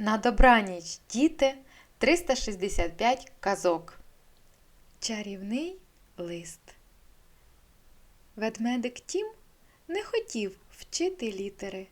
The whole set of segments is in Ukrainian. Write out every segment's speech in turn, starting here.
На добраніч, діти, 365 казок. Чарівний лист. Ведмедик Тім не хотів вчити літери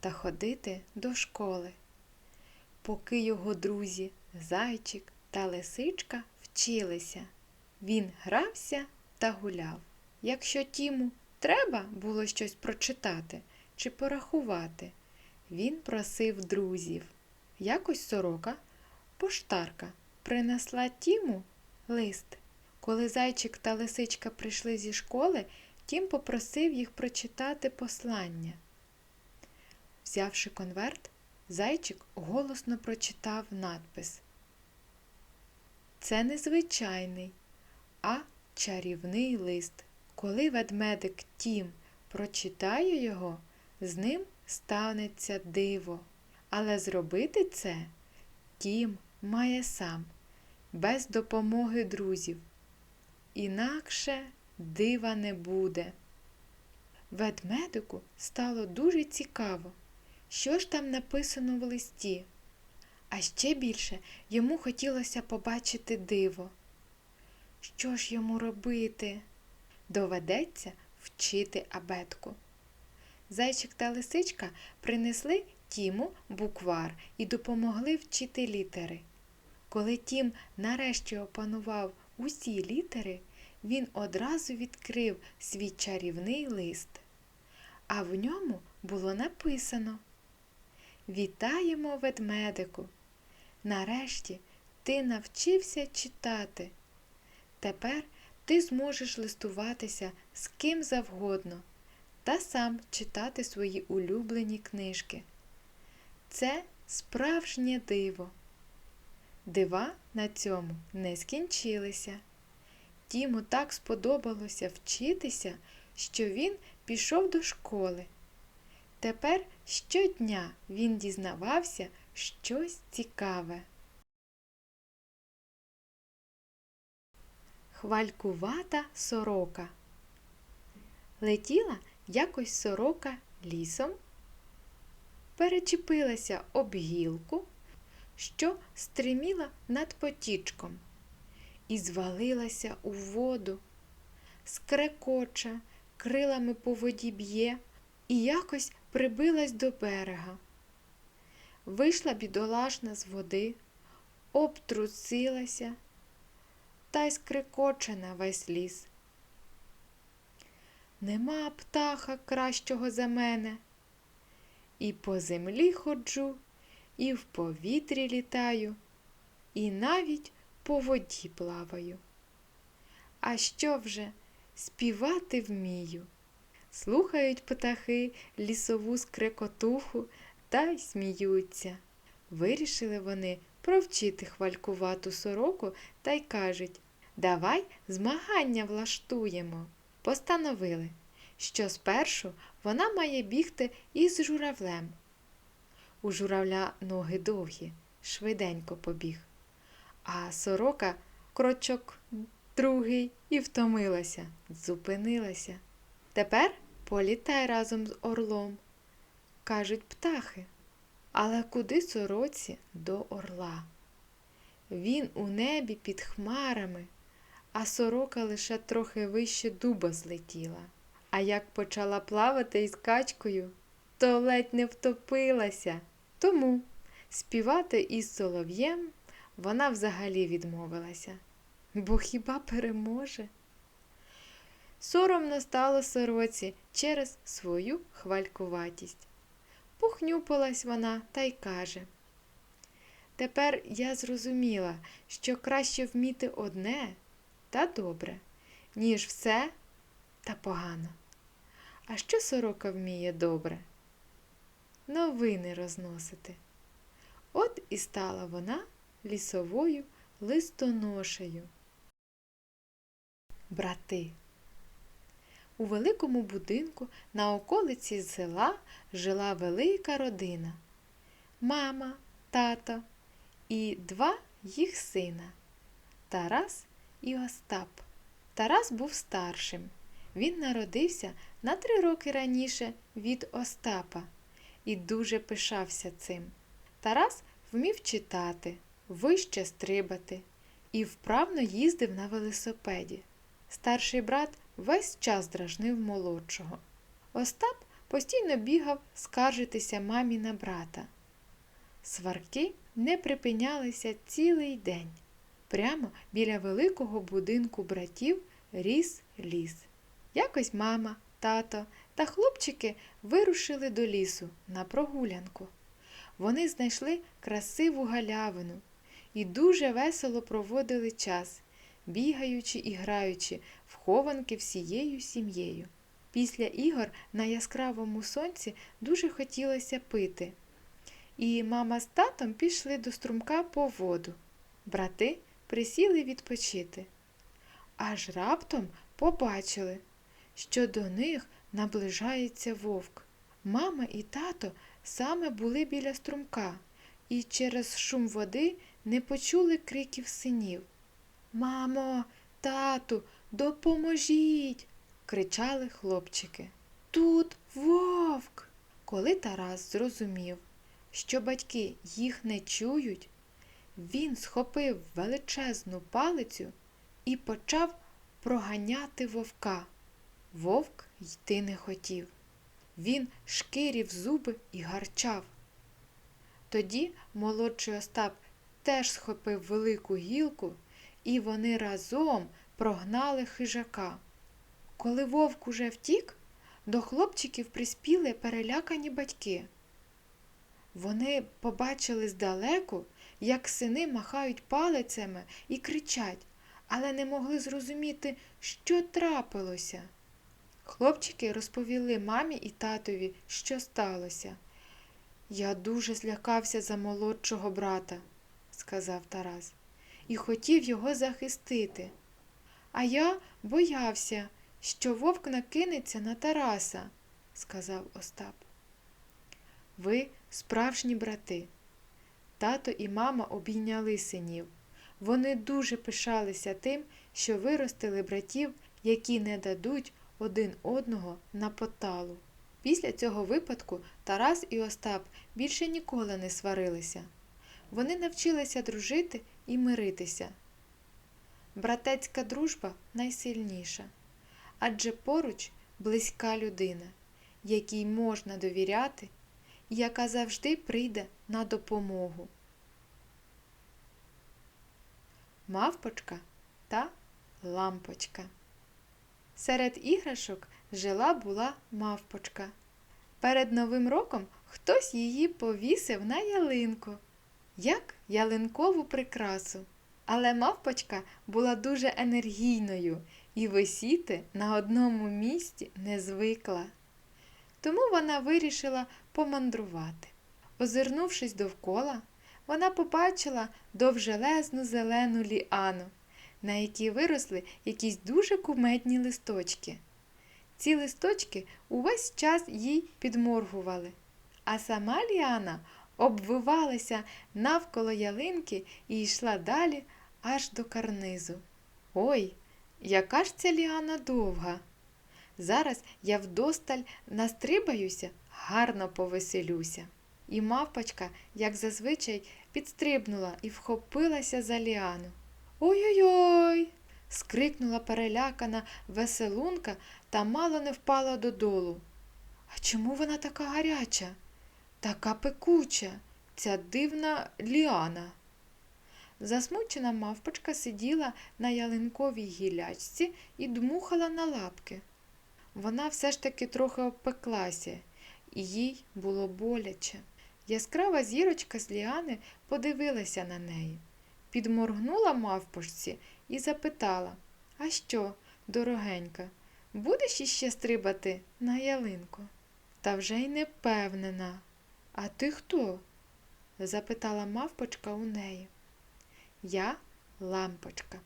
та ходити до школи. Поки його друзі зайчик та лисичка вчилися, він грався та гуляв. Якщо Тіму треба було щось прочитати чи порахувати, він просив друзів. Якось сорока, поштарка, принесла Тіму лист. Коли зайчик та лисичка прийшли зі школи, Тім попросив їх прочитати послання. Взявши конверт, зайчик голосно прочитав надпис. Це не звичайний, а чарівний лист. Коли ведмедик Тім прочитає його, з ним станеться диво. Але зробити це Тім має сам, без допомоги друзів. Інакше дива не буде. Ведмедику стало дуже цікаво, що ж там написано в листі. А ще більше йому хотілося побачити диво. Що ж йому робити? Доведеться вчити абетку. Зайчик та лисичка принесли Тіму буквар і допомогли вчити літери. Коли Тім нарешті опанував усі літери, він одразу відкрив свій чарівний лист. А в ньому було написано Вітаємо ведмедику! Нарешті ти навчився читати. Тепер ти зможеш листуватися з ким завгодно та сам читати свої улюблені книжки. Це справжнє диво. Дива на цьому не скінчилися. Тіму так сподобалося вчитися, що він пішов до школи. Тепер щодня він дізнавався щось цікаве. Хвалькувата сорока. Летіла якось сорока лісом, перечепилася об гілку, що стриміла над потічком, і звалилася у воду, скрекоча, крилами по воді б'є і якось прибилась до берега. Вийшла бідолашна з води, обтрусилася та й скрикоче на весь ліс. Нема птаха кращого за мене. І по землі ходжу, і в повітрі літаю, і навіть по воді плаваю. А що вже співати вмію? Слухають птахи лісову скрекотуху та й сміються. Вирішили вони провчити хвалькувату сороку та й кажуть Давай змагання влаштуємо. Постановили, що спершу вона має бігти із журавлем. У журавля ноги довгі, швиденько побіг, а сорока крочок другий і втомилася, зупинилася. Тепер політай разом з орлом, кажуть птахи. Але куди сороці до орла? Він у небі під хмарами, а сорока лише трохи вище дуба злетіла. А як почала плавати із качкою, то ледь не втопилася. Тому співати із солов'єм вона взагалі відмовилася. Бо хіба переможе? Соромно стало сороці через свою хвалькуватість. Похнюпилась вона та й каже Тепер я зрозуміла, що краще вміти одне та добре, ніж все та погано. А що сорока вміє добре? Новини розносити. От і стала вона лісовою листоношею. Брати. У великому будинку на околиці села жила велика родина. Мама, тато і два їх сина Тарас і Остап. Тарас був старшим. Він народився на три роки раніше від Остапа і дуже пишався цим. Тарас вмів читати, вище стрибати і вправно їздив на велосипеді. Старший брат весь час дражнив молодшого. Остап постійно бігав скаржитися мамі на брата. Сварки не припинялися цілий день. Прямо біля великого будинку братів ріс ліс. Якось мама, тато та хлопчики вирушили до лісу на прогулянку. Вони знайшли красиву галявину і дуже весело проводили час, бігаючи і граючи в хованки всією сім'єю. Після ігор на яскравому сонці дуже хотілося пити. І мама з татом пішли до струмка по воду. Брати присіли відпочити. Аж раптом побачили, що до них наближається вовк. Мама і тато саме були біля струмка і через шум води не почули криків синів. Мамо, тату, допоможіть. кричали хлопчики. Тут вовк. Коли Тарас зрозумів, що батьки їх не чують, він схопив величезну палицю і почав проганяти вовка. Вовк йти не хотів. Він шкірів зуби і гарчав. Тоді молодший Остап теж схопив велику гілку, і вони разом прогнали хижака. Коли вовк уже втік, до хлопчиків приспіли перелякані батьки. Вони побачили здалеку, як сини махають палицями і кричать, але не могли зрозуміти, що трапилося. Хлопчики розповіли мамі і татові, що сталося. Я дуже злякався за молодшого брата, сказав Тарас, і хотів його захистити. А я боявся, що вовк накинеться на Тараса, сказав Остап. Ви справжні брати. Тато і мама обійняли синів. Вони дуже пишалися тим, що виростили братів, які не дадуть один одного на поталу. Після цього випадку Тарас і Остап більше ніколи не сварилися. Вони навчилися дружити і миритися. Братецька дружба найсильніша, адже поруч близька людина, якій можна довіряти, і яка завжди прийде на допомогу. Мавпочка та лампочка. Серед іграшок жила була мавпочка. Перед Новим роком хтось її повісив на ялинку, як ялинкову прикрасу. Але мавпочка була дуже енергійною і висіти на одному місці не звикла. Тому вона вирішила помандрувати. Озирнувшись довкола, вона побачила довжелезну зелену ліану, на якій виросли якісь дуже кумедні листочки. Ці листочки увесь час їй підморгували, а сама Ліана обвивалася навколо ялинки і йшла далі аж до карнизу. Ой, яка ж ця Ліана довга! Зараз я вдосталь настрибаюся, гарно повеселюся. І мавпочка, як зазвичай, підстрибнула і вхопилася за ліану. Ой-ой-ой! скрикнула перелякана веселунка та мало не впала додолу. А чому вона така гаряча, така пекуча, ця дивна ліана? Засмучена мавпочка сиділа на ялинковій гілячці і дмухала на лапки. Вона все ж таки трохи обпеклася, і їй було боляче. Яскрава зірочка з ліани подивилася на неї, підморгнула мавпочці і запитала А що, дорогенька, будеш іще стрибати на ялинку? Та вже й не впевнена. А ти хто? запитала мавпочка у неї. Я лампочка.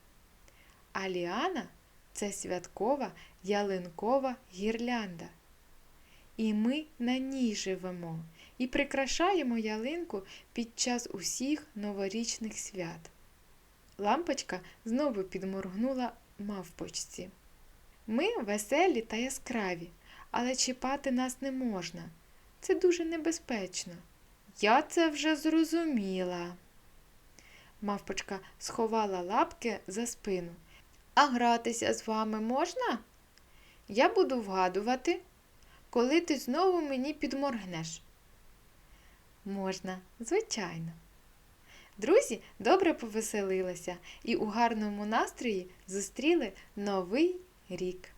А Ліана це святкова ялинкова гірлянда. І ми на ній живемо і прикрашаємо ялинку під час усіх новорічних свят. Лампочка знову підморгнула мавпочці. Ми веселі та яскраві, але чіпати нас не можна. Це дуже небезпечно. Я це вже зрозуміла. Мавпочка сховала лапки за спину. А гратися з вами можна? Я буду вгадувати, коли ти знову мені підморгнеш. Можна, звичайно. Друзі добре повеселилися і у гарному настрої зустріли новий рік.